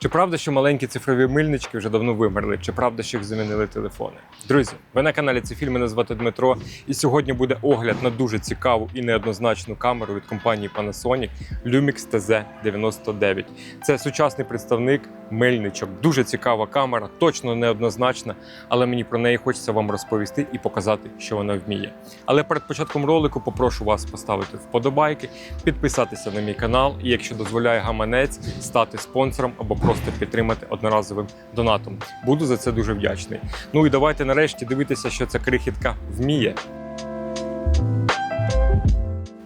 Чи правда, що маленькі цифрові мильнички вже давно вимерли? Чи правда, що їх замінили телефони? Друзі, ви на каналі ці фільми мене звати Дмитро, і сьогодні буде огляд на дуже цікаву і неоднозначну камеру від компанії Panasonic Lumix TZ99. Це сучасний представник мильничок. Дуже цікава камера, точно неоднозначна, але мені про неї хочеться вам розповісти і показати, що вона вміє. Але перед початком ролику попрошу вас поставити вподобайки, підписатися на мій канал і, якщо дозволяє гаманець, стати спонсором або просто підтримати одноразовим донатом. Буду за це дуже вдячний. Ну і давайте нарешті дивитися, що ця крихітка вміє.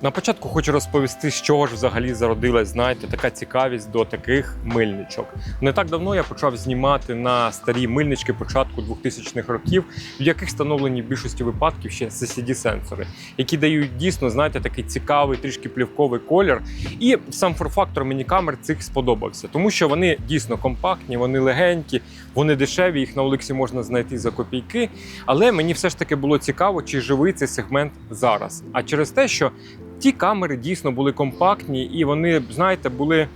На початку хочу розповісти, з чого ж взагалі зародилась, знаєте, така цікавість до таких мильничок. Не так давно я почав знімати на старі мильнички початку 2000-х років, в яких встановлені в більшості випадків ще CCD-сенсори, які дають дійсно, знаєте, такий цікавий, трішки плівковий колір. І сам форм-фактор мені камер цих сподобався, тому що вони дійсно компактні, вони легенькі, вони дешеві, їх на Олексі можна знайти за копійки. Але мені все ж таки було цікаво, чи живий цей сегмент зараз. А через те, що ті камери дійсно були компактні і вони, знаєте, були.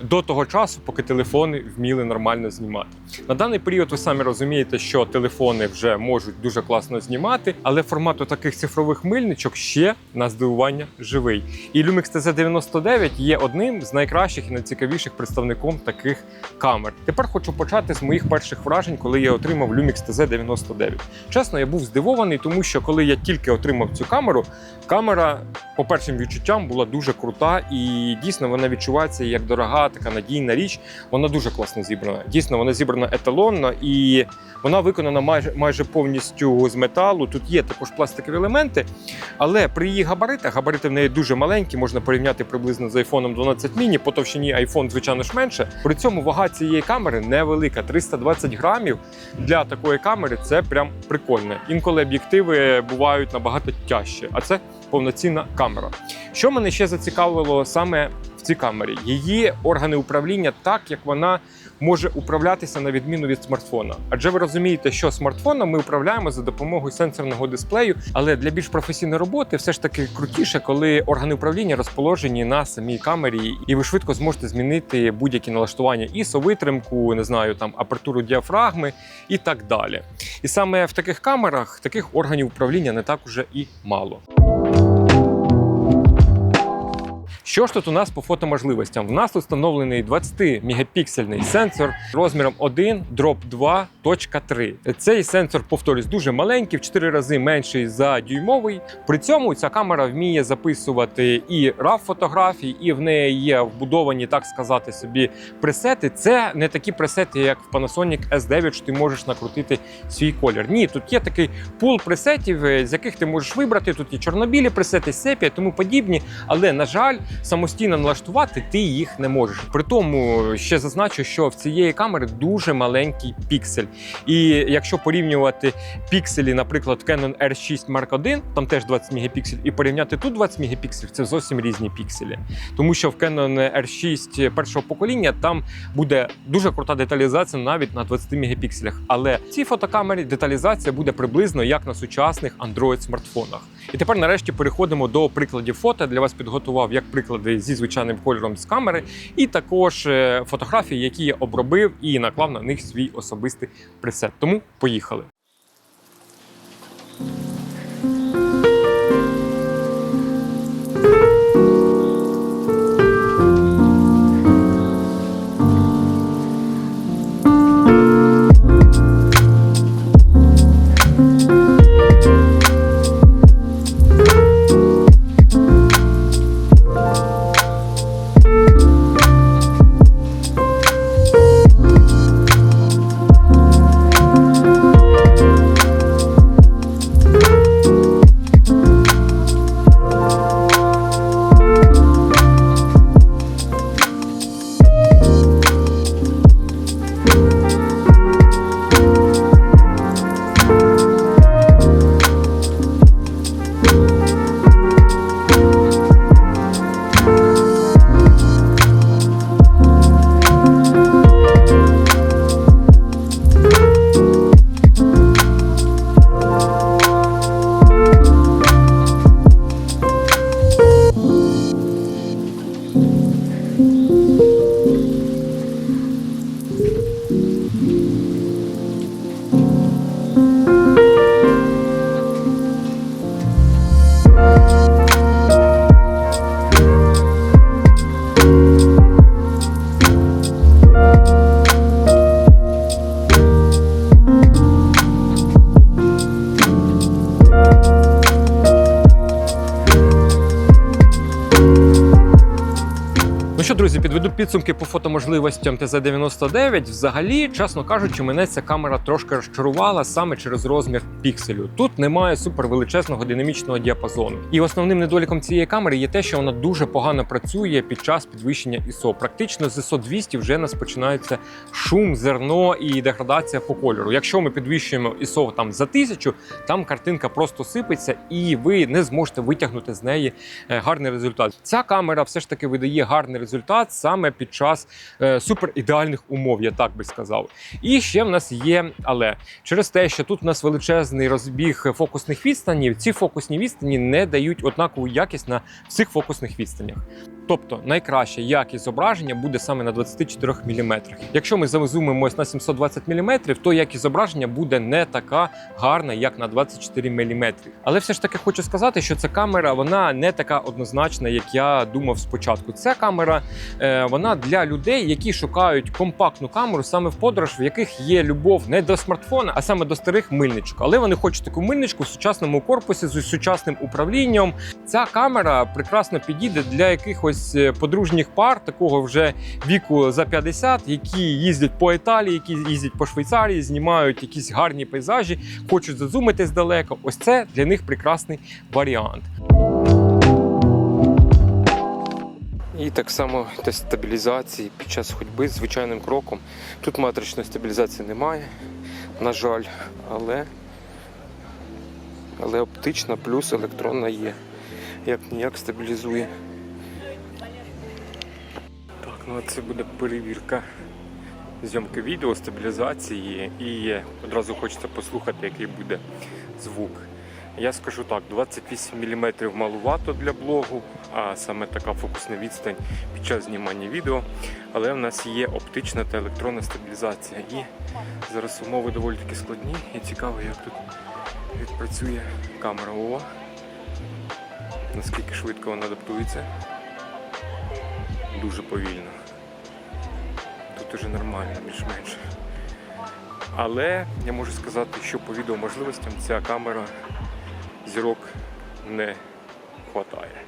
До того часу, поки телефони вміли нормально знімати. На даний період ви самі розумієте, що телефони вже можуть дуже класно знімати, але формат таких цифрових мильничок ще на здивування живий. І Lumix TZ99 є одним з найкращих і найцікавіших представником таких камер. Тепер хочу почати з моїх перших вражень, коли я отримав Lumix TZ99. Чесно, я був здивований, тому що коли я тільки отримав цю камеру, камера по першим відчуттям була дуже крута, і дійсно вона відчувається як дорога, така надійна річ. Вона дуже класно зібрана. Дійсно, вона зібрана еталонно і вона виконана майже майже повністю з металу. Тут є також пластикові елементи, але при її габаритах габарити в неї дуже маленькі, можна порівняти приблизно з iPhone 12 mini, по товщині iPhone, звичайно ж менше. При цьому вага цієї камери невелика, 320 грамів. Для такої камери це прям прикольно. Інколи об'єктиви бувають набагато тяжче, а це повноцінна камера. Що мене ще зацікавило саме в цій камері? Її органи управління так, як вона може управлятися на відміну від смартфона. Адже ви розумієте, що смартфоном ми управляємо за допомогою сенсорного дисплею, але для більш професійної роботи все ж таки крутіше, коли органи управління розположені на самій камері, і ви швидко зможете змінити будь-які налаштування ISO, витримку, не знаю, там апертуру діафрагми і так далі. І саме в таких камерах таких органів управління не так уже і мало. Що ж тут у нас по фотоможливостям? В нас встановлений 20-мегапіксельний сенсор розміром 1 дроп 2.3. Цей сенсор, повторюсь, дуже маленький, в 4 рази менший за дюймовий. При цьому ця камера вміє записувати і RAW фотографії, і в неї є вбудовані, так сказати, собі пресети. Це не такі пресети, як в Panasonic S9, що ти можеш накрутити свій колір. Ні, тут є такий пул пресетів, е, з яких ти можеш вибрати. Тут є чорнобілі пресети, сепія, тому подібні. Але на жаль, самостійно налаштувати ти їх не можеш. При тому ще зазначу, що в цієї камери дуже маленький піксель. І якщо порівнювати пікселі, наприклад, Canon R6 Mark I, там теж 20 мегапіксель, і порівняти тут 20 мегапікселів, це зовсім різні пікселі. Тому що в Canon R6 першого покоління там буде дуже крута деталізація навіть на 20 мегапікселях. Але в цій фотокамері деталізація буде приблизно як на сучасних Android смартфонах. І тепер нарешті переходимо до прикладів фото. Для вас підготував як приклади зі звичайним кольором з камери, і також е, фотографії, які я обробив і наклав на них свій особистий пресет. Тому поїхали. Підсумки по фотоможливостям ТЗ-99. Взагалі, чесно кажучи, мене ця камера трошки розчарувала саме через розмір пікселю. Тут немає супервеличезного динамічного діапазону. І основним недоліком цієї камери є те, що вона дуже погано працює під час підвищення ISO. Практично з ISO 200 вже нас починається шум, зерно і деградація по кольору. Якщо ми підвищуємо ISO там за тисячу, там картинка просто сипеться, і ви не зможете витягнути з неї е, гарний результат. Ця камера все ж таки видає гарний результат саме під час е, супер ідеальних умов, я так би сказав. І ще в нас є, але через те, що тут у нас величезний розбіг фокусних відстанів, ці фокусні відстані не дають однакову якість на всіх фокусних відстанях. Тобто найкраща якість зображення буде саме на 24 мм. Якщо ми зазумимось на 720 мм, то якість зображення буде не така гарна, як на 24 мм. Але все ж таки хочу сказати, що ця камера вона не така однозначна, як я думав спочатку. Ця камера е, вона для людей, які шукають компактну камеру саме в подорож, в яких є любов не до смартфона, а саме до старих мильничок. Але вони хочуть таку мильничку в сучасному корпусі з сучасним управлінням. Ця камера прекрасно підійде для якихось е, подружніх пар, такого вже віку за 50, які їздять по Італії, які їздять по Швейцарії, знімають якісь гарні пейзажі, хочуть зазумитись далеко. Ось це для них прекрасний варіант. І так само тест стабілізації під час ходьби звичайним кроком. Тут матричної стабілізації немає, на жаль, але, але оптична плюс електронна є. Як ніяк стабілізує. Ну це буде перевірка зйомки відео, стабілізації і одразу хочеться послухати, який буде звук. Я скажу так, 28 мм малувато для блогу, а саме така фокусна відстань під час знімання відео. Але в нас є оптична та електронна стабілізація. І зараз умови доволі таки складні і цікаво, як тут відпрацює камера. О, наскільки швидко вона адаптується. Дуже повільно. Тут уже нормально, більш-менш. Але я можу сказати, що по відеоможливостям ця камера зірок не хватає.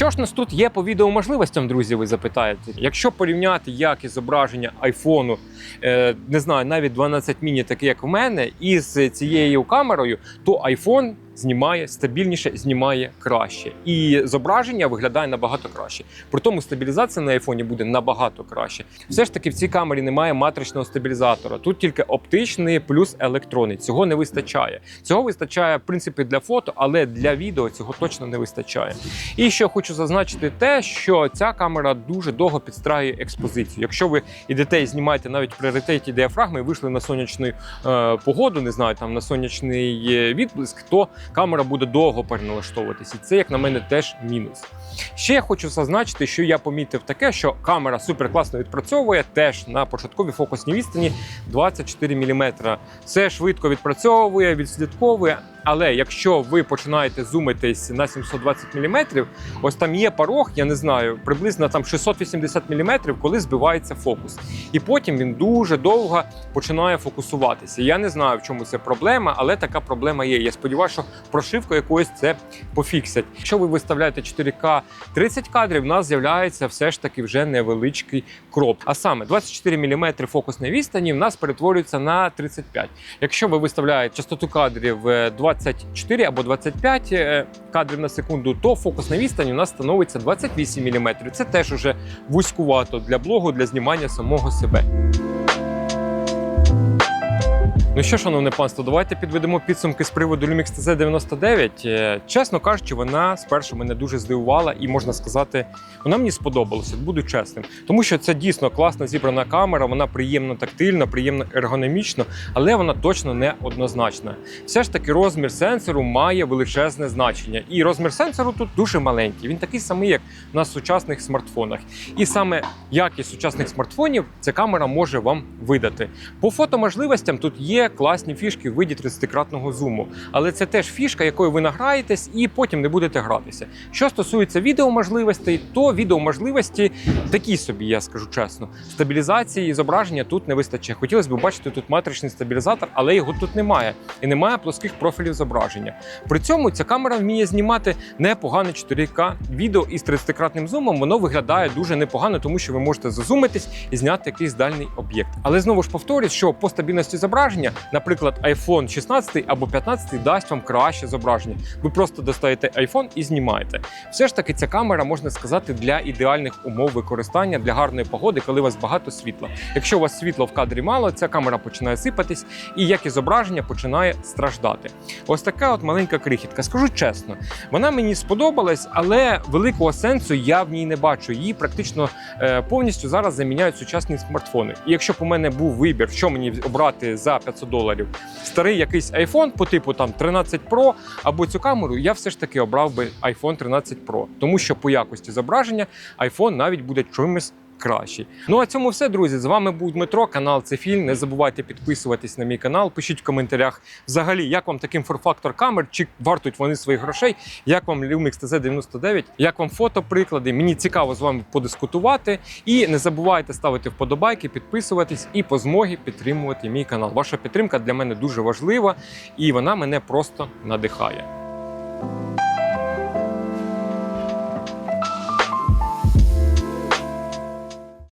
Що ж нас тут є по відеоможливостям, друзі, ви запитаєте? Якщо порівняти якість зображення айфону, е, не знаю, навіть 12 міні, таке як в мене, із цією камерою, то iPhone знімає стабільніше, знімає краще. І зображення виглядає набагато краще. При тому стабілізація на айфоні буде набагато краще. Все ж таки в цій камері немає матричного стабілізатора. Тут тільки оптичний плюс електронний. Цього не вистачає. Цього вистачає в принципі для фото, але для відео цього точно не вистачає. І ще хочу зазначити те, що ця камера дуже довго підстраює експозицію. Якщо ви ідете і знімаєте навіть пріоритеті діафрагми, вийшли на сонячну е, погоду, не знаю, там на сонячний е, відблиск, то камера буде довго переналаштовуватися. І це, як на мене, теж мінус. Ще я хочу зазначити, що я помітив таке, що камера супер класно відпрацьовує теж на початковій фокусній відстані 24 мм. Це швидко відпрацьовує, відслідковує. Але якщо ви починаєте зумитись на 720 мм, ось там є порог, я не знаю, приблизно там 680 мм, коли збивається фокус. І потім він дуже довго починає фокусуватися. Я не знаю, в чому це проблема, але така проблема є. Я сподіваюся, що прошивкою якоюсь це пофіксять. Якщо ви виставляєте 4К 30 кадрів, у нас з'являється все ж таки вже невеличкий кроп. А саме 24 мм фокусної відстані в нас перетворюється на 35. Якщо ви виставляєте частоту кадрів е, 24 або 25 е, кадрів на секунду, то фокус на відстань у нас становиться 28 мм. Це теж уже вузькувато для блогу, для знімання самого себе. Ну що, шановне панство, давайте підведемо підсумки з приводу Lumix TZ99. Е, Чесно кажучи, вона спершу мене дуже здивувала, і можна сказати, вона мені сподобалася, буду чесним. Тому що це дійсно класно зібрана камера, вона приємно тактильна, приємно ергономічно, але вона точно не однозначна. Все ж таки, розмір сенсору має величезне значення. І розмір сенсору тут дуже маленький. Він такий самий, як на сучасних смартфонах. І саме якість сучасних смартфонів ця камера може вам видати. По фотоможливостям тут є класні фішки в виді 30-кратного зуму, але це теж фішка, якою ви награєтесь і потім не будете гратися. Що стосується відеоможливостей, то відеоможливості такі собі, я скажу чесно. Стабілізації зображення тут не вистачає. Хотілося б бачити тут матричний стабілізатор, але його тут немає. І немає плоских профілів зображення. При цьому ця камера вміє знімати непогане 4К відео із 30-кратним зумом. Воно виглядає дуже непогано, тому що ви можете зазумитись і зняти якийсь дальний об'єкт. Але знову ж повторюсь, що по стабільності зображення, наприклад, iPhone 16 або 15 дасть вам краще зображення. Ви просто достаєте iPhone і знімаєте. Все ж таки, ця камера можна сказати для ідеальних умов використання для гарної погоди, коли у вас багато світла. Якщо у вас світла в кадрі мало, ця камера починає сипатись, і якість зображення починає страждати. Ось така от маленька крихітка. Скажу чесно, вона мені сподобалась, але великого сенсу я в ній не бачу. Її практично е, повністю зараз заміняють сучасні смартфони. І якщо б у мене був вибір, що мені обрати за 500 доларів, старий якийсь iPhone по типу там 13 Pro або цю камеру, я все ж таки обрав би iPhone 13 Pro, тому що по якості зображення iPhone навіть буде чимось кращий. Ну а цьому все, друзі. З вами був Дмитро, канал це фільм. Не забувайте підписуватись на мій канал. Пишіть в коментарях взагалі, як вам таким форфактор камер, чи вартують вони своїх грошей, як вам Lumix TZ99, як вам фотоприклади. Мені цікаво з вами подискутувати. І не забувайте ставити вподобайки, підписуватись і по змогі підтримувати мій канал. Ваша підтримка для мене дуже важлива і вона мене просто надихає.